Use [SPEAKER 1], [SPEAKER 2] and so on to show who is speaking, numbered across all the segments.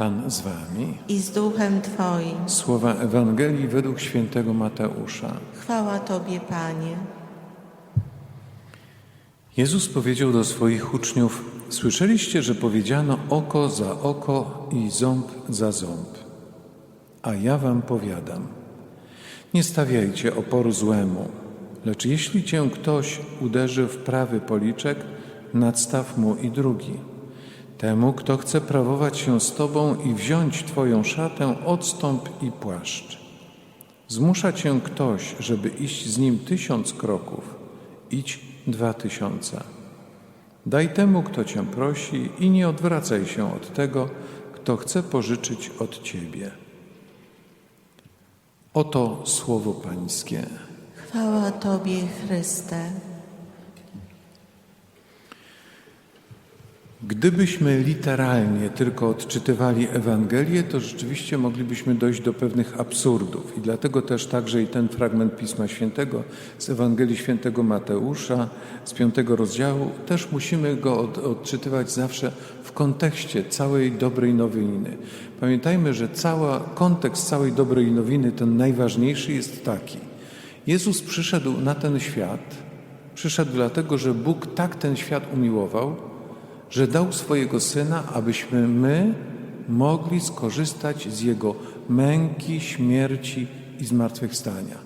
[SPEAKER 1] Pan z wami.
[SPEAKER 2] i z duchem Twoim.
[SPEAKER 1] Słowa Ewangelii według świętego Mateusza.
[SPEAKER 2] Chwała Tobie, Panie.
[SPEAKER 1] Jezus powiedział do swoich uczniów: Słyszeliście, że powiedziano oko za oko i ząb za ząb. A ja wam powiadam: Nie stawiajcie oporu złemu, lecz jeśli cię ktoś uderzy w prawy policzek, nadstaw mu i drugi. Temu, kto chce prawować się z tobą i wziąć twoją szatę, odstąp i płaszcz. Zmusza cię ktoś, żeby iść z nim tysiąc kroków, idź dwa tysiące. Daj temu, kto cię prosi, i nie odwracaj się od tego, kto chce pożyczyć od ciebie. Oto słowo Pańskie.
[SPEAKER 2] Chwała Tobie, Chryste.
[SPEAKER 1] Gdybyśmy literalnie tylko odczytywali Ewangelię, to rzeczywiście moglibyśmy dojść do pewnych absurdów. I dlatego też także i ten fragment Pisma Świętego z Ewangelii Świętego Mateusza z piątego rozdziału, też musimy go od, odczytywać zawsze w kontekście całej dobrej nowiny. Pamiętajmy, że cały kontekst całej dobrej nowiny, ten najważniejszy jest taki. Jezus przyszedł na ten świat, przyszedł dlatego, że Bóg tak ten świat umiłował, że dał swojego Syna, abyśmy my mogli skorzystać z Jego męki, śmierci i zmartwychwstania.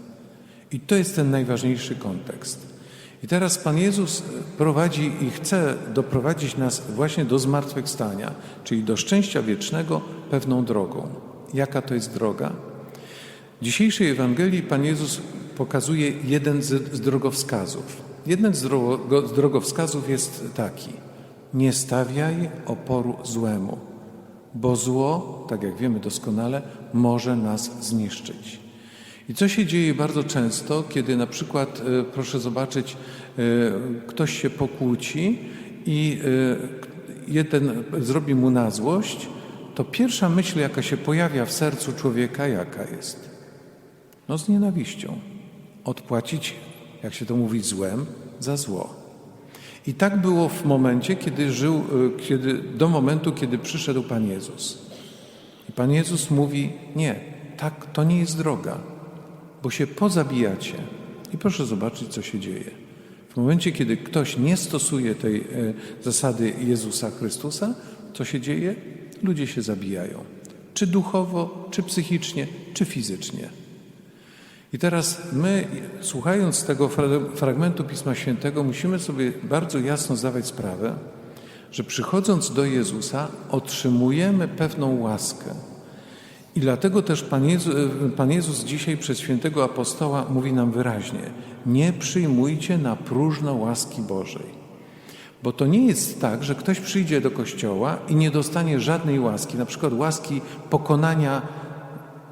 [SPEAKER 1] I to jest ten najważniejszy kontekst. I teraz Pan Jezus prowadzi i chce doprowadzić nas właśnie do zmartwychwstania, czyli do szczęścia wiecznego pewną drogą. Jaka to jest droga? W dzisiejszej Ewangelii Pan Jezus pokazuje jeden z, drogowskazów. Jeden z drogowskazów jest taki – nie stawiaj oporu złemu, bo zło, tak jak wiemy doskonale, może nas zniszczyć. I co się dzieje bardzo często, kiedy na przykład, e, proszę zobaczyć, e, ktoś się pokłóci i e, jeden zrobi mu na złość, to pierwsza myśl, jaka się pojawia w sercu człowieka, jaka jest? No z nienawiścią. Odpłacić, jak się to mówi, złem za zło. I tak było w momencie, kiedy żył, e, kiedy, do momentu, kiedy przyszedł Pan Jezus. I Pan Jezus mówi: Nie, tak, to nie jest droga, bo się pozabijacie. I proszę zobaczyć, co się dzieje. W momencie, kiedy ktoś nie stosuje tej e, zasady Jezusa Chrystusa, co się dzieje? Ludzie się zabijają. Czy duchowo, czy psychicznie, czy fizycznie. I teraz my, słuchając tego fragmentu Pisma Świętego, musimy sobie bardzo jasno zdawać sprawę, że przychodząc do Jezusa, otrzymujemy pewną łaskę. I dlatego też Pan Jezus, Pan Jezus dzisiaj przez świętego apostoła mówi nam wyraźnie: Nie przyjmujcie na próżno łaski Bożej. Bo to nie jest tak, że ktoś przyjdzie do kościoła i nie dostanie żadnej łaski, na przykład łaski pokonania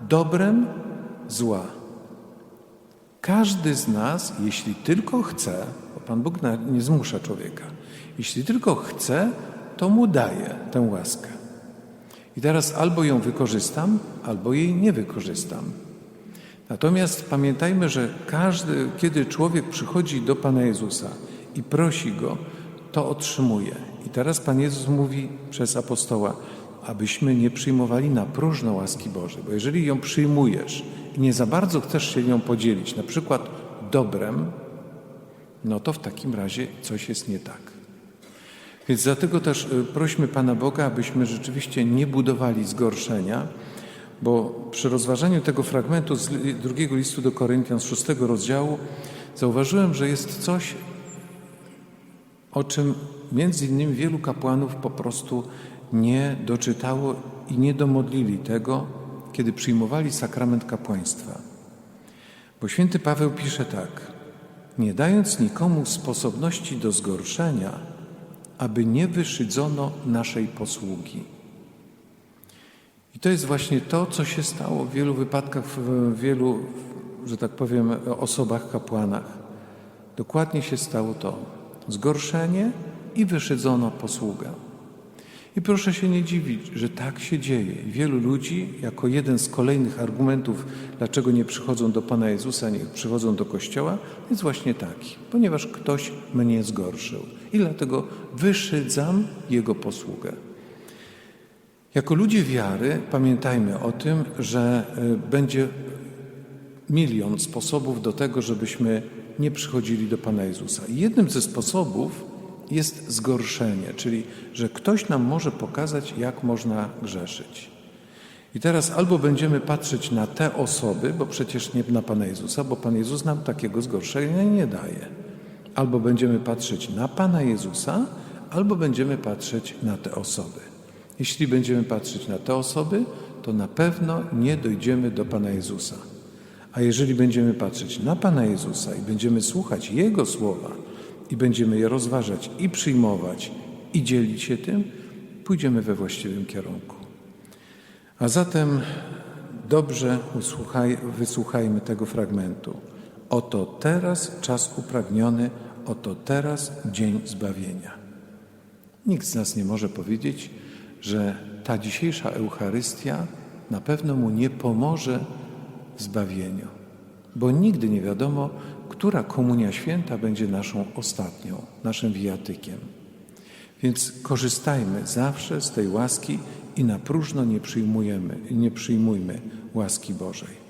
[SPEAKER 1] dobrem zła. Każdy z nas, jeśli tylko chce, bo Pan Bóg nie zmusza człowieka, jeśli tylko chce, to mu daje tę łaskę. I teraz albo ją wykorzystam, albo jej nie wykorzystam. Natomiast pamiętajmy, że każdy, kiedy człowiek przychodzi do Pana Jezusa i prosi Go, to otrzymuje. I teraz Pan Jezus mówi przez apostoła, abyśmy nie przyjmowali na próżno łaski Bożej, bo jeżeli ją przyjmujesz i nie za bardzo chcesz się nią podzielić, na przykład dobrem, no to w takim razie coś jest nie tak. Więc dlatego też y, prośmy Pana Boga, abyśmy rzeczywiście nie budowali zgorszenia, bo przy rozważaniu tego fragmentu z drugiego listu do Koryntian z szóstego rozdziału zauważyłem, że jest coś, o czym między innymi wielu kapłanów po prostu nie doczytało i nie domodlili tego, kiedy przyjmowali sakrament kapłaństwa. Bo święty Paweł pisze tak: Nie dając nikomu sposobności do zgorszenia, aby nie wyszydzono naszej posługi. I to jest właśnie to, co się stało w wielu wypadkach, w wielu, że tak powiem, osobach, kapłanach. Dokładnie się stało to. Zgorszenie i wyszydzono posługę. I proszę się nie dziwić, że tak się dzieje. Wielu ludzi, jako jeden z kolejnych argumentów, dlaczego nie przychodzą do Pana Jezusa, nie przychodzą do Kościoła, jest właśnie taki, ponieważ ktoś mnie zgorszył i dlatego wyszydzam Jego posługę. Jako ludzie wiary pamiętajmy o tym, że y, będzie milion sposobów do tego, żebyśmy nie przychodzili do Pana Jezusa. I jednym ze sposobów jest zgorszenie, czyli że ktoś nam może pokazać, jak można grzeszyć. I teraz albo będziemy patrzeć na te osoby, bo przecież nie na Pana Jezusa, bo Pan Jezus nam takiego zgorszenia nie daje. Albo będziemy patrzeć na Pana Jezusa, albo będziemy patrzeć na te osoby. Jeśli będziemy patrzeć na te osoby, to na pewno nie dojdziemy do Pana Jezusa. A jeżeli będziemy patrzeć na Pana Jezusa i będziemy słuchać Jego słowa i będziemy je rozważać i przyjmować i dzielić się tym, pójdziemy we właściwym kierunku. A zatem dobrze usłuchaj, wysłuchajmy tego fragmentu. Oto teraz czas upragniony, oto teraz dzień zbawienia. Nikt z nas nie może powiedzieć, że ta dzisiejsza Eucharystia na pewno mu nie pomoże w zbawieniu, bo nigdy nie wiadomo, która komunia święta będzie naszą ostatnią, naszym wijatykiem. Więc korzystajmy zawsze z tej łaski i na próżno nie przyjmujemy, nie przyjmujmy łaski Bożej.